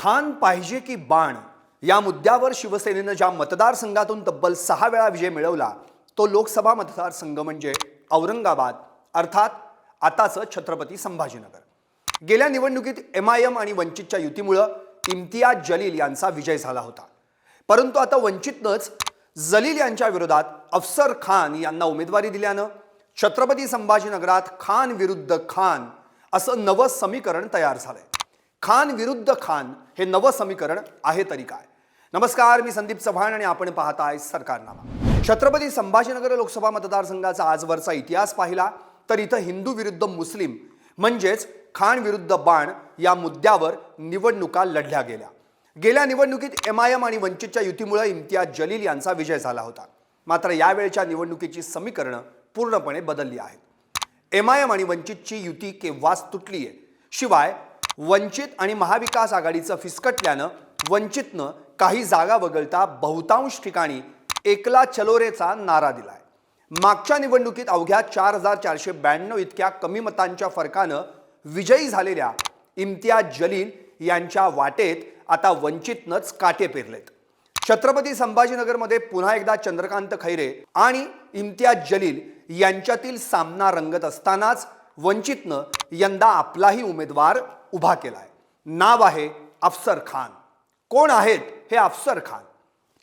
खान पाहिजे की बाण? या मुद्द्यावर शिवसेनेनं ज्या मतदारसंघातून तब्बल सहा वेळा विजय मिळवला तो लोकसभा मतदारसंघ म्हणजे औरंगाबाद अर्थात आताचं छत्रपती संभाजीनगर. गेल्या निवडणुकीत एम आय एम आणि वंचितच्या युतीमुळं इम्तियाज जलील यांचा विजय झाला होता. परंतु आता वंचितनंच जलील यांच्या विरोधात अफसर खान यांना उमेदवारी दिल्यानं छत्रपती संभाजीनगरात खान विरुद्ध खान असं नवं समीकरण तयार झालंय. खान विरुद्ध खान हे नवं समीकरण आहे तरी काय? नमस्कार मी संदीप चव्हाण आणि आपण पाहताय सरकारनामा. छत्रपती संभाजीनगर लोकसभा मतदारसंघाचा आजवरचा इतिहास पाहिला तर इथं हिंदू विरुद्ध मुस्लिम म्हणजेच खान विरुद्ध बाण या मुद्द्यावर निवडणुका लढल्या गेल्या. गेल्या निवडणुकीत एम आय एम आणि वंचितच्या युतीमुळे इम्तियाज जलील यांचा विजय झाला होता. मात्र यावेळच्या निवडणुकीची समीकरणं पूर्णपणे बदलली आहेत. एम आय एम आणि वंचितची युती केव्हाच तुटली आहे शिवाय वंचित आणि महाविकास आघाडीचं फिसकटल्यानं वंचितनं काही जागा वगळता बहुतांश ठिकाणी एकला चलोरेचा नारा दिलाय. मागच्या निवडणुकीत अवघ्या चार हजार चारशे ब्याण्णव इतक्या कमी मतांच्या फरकानं विजयी झालेल्या इम्तियाज जलील यांच्या वाटेत आता वंचितनंच काटे पेरलेत. छत्रपती संभाजीनगरमध्ये पुन्हा एकदा चंद्रकांत खैरे आणि इम्तियाज जलील यांच्यातील सामना रंगत असतानाच वंचितनं यंदा आपलाही उमेदवार उभा केला आहे नाव आहे अफसर खान. कोण आहेत हे अफसर खान?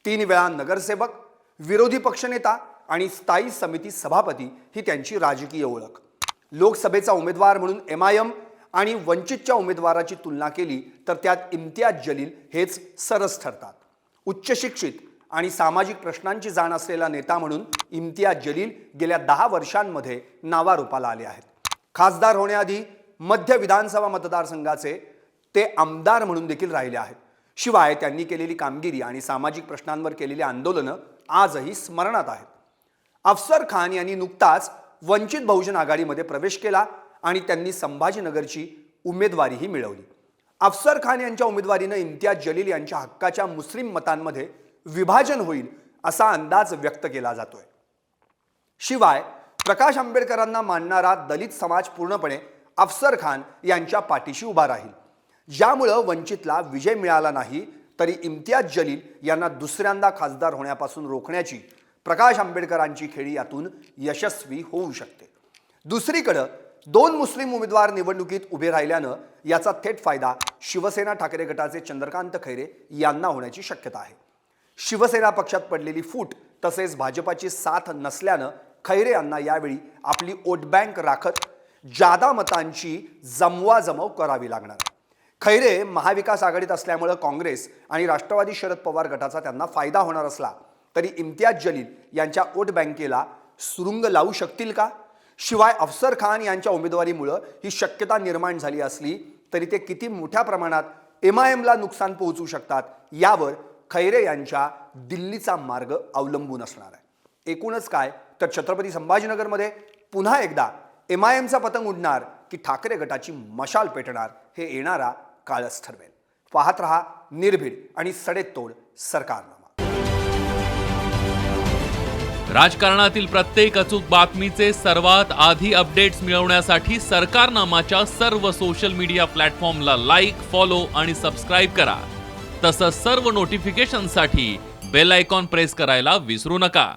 तीन वेळा नगरसेवक विरोधी पक्षनेता आणि स्थायी समिती सभापती ही त्यांची राजकीय ओळख. लोकसभेचा उमेदवार म्हणून एम आय एम आणि वंचितच्या उमेदवाराची तुलना केली तर त्यात इम्तियाज जलील हेच सरस ठरतात. उच्च शिक्षित आणि सामाजिक प्रश्नांची जाण असलेला नेता म्हणून इम्तियाज जलील गेल्या दहा वर्षांमध्ये नावारूपाला आले आहेत. खासदार होण्याआधी मध्य विधानसभा मतदारसंघाचे ते आमदार म्हणून देखील राहिले आहेत. शिवाय त्यांनी केलेली कामगिरी आणि सामाजिक प्रश्नांवर केलेली आंदोलनं आजही स्मरणात आहेत. अफसर खान यांनी नुकताच वंचित बहुजन आघाडीमध्ये प्रवेश केला आणि त्यांनी संभाजीनगरची उमेदवारीही मिळवली. अफसर खान यांच्या उमेदवारीनं इम्तियाज जलील यांच्या हक्काच्या मुस्लिम मतांमध्ये विभाजन होईल असा अंदाज व्यक्त केला जातोय. शिवाय प्रकाश आंबेडकरांना मानणारा दलित समाज पूर्णपणे अफसर खान यांच्या पाठीशी उभा राहील. ज्यामुळं वंचितला विजय मिळाला नाही तरी इम्तियाज जलील यांना दुसऱ्यांदा खासदार होण्यापासून रोखण्याची प्रकाश आंबेडकरांची खेळी यातून यशस्वी होऊ शकते. दुसरीकडं दोन मुस्लिम उमेदवार निवडणुकीत उभे राहिल्यानं याचा थेट फायदा शिवसेना ठाकरे गटाचे चंद्रकांत खैरे यांना होण्याची शक्यता आहे. शिवसेना पक्षात पडलेली फूट तसेच भाजपाची साथ नसल्यानं खैरे यांना यावेळी आपली वोट बँक राखत जादा मतांची जमवाजमव करावी लागणार. खैरे महाविकास आघाडीत असल्यामुळं काँग्रेस आणि राष्ट्रवादी शरद पवार गटाचा त्यांना फायदा होणार असला तरी इम्तियाज जलील यांच्या वोट बँकेला सुरुंग लावू शकतील का? शिवाय अफसर खान यांच्या उमेदवारीमुळं ही शक्यता निर्माण झाली असली तरी ते किती मोठ्या प्रमाणात एम आय एमला नुकसान पोहोचू शकतात यावर खैरे यांच्या दिल्लीचा मार्ग अवलंबून असणार आहे. एकूणच काय? तर छत्रपती संभाजीनगरमध्ये पुन्हा एकदा एम आय एमचा पतंग उडणार की ठाकरे गटाची मशाल पेटणार हे येणारा काळच ठरवेल. पाहत रहा निर्भीड आणि सडेतोड सरकारनामा. राजकारणातील प्रत्येक अचूक बातमीचे सर्वात आधी अपडेट्स मिळवण्यासाठी सरकारनामाच्या सर्व सोशल मीडिया प्लॅटफॉर्मला लाईक फॉलो आणि सबस्क्राईब करा. तसंच सर्व नोटिफिकेशनसाठी बेल आयकॉन प्रेस करायला विसरू नका.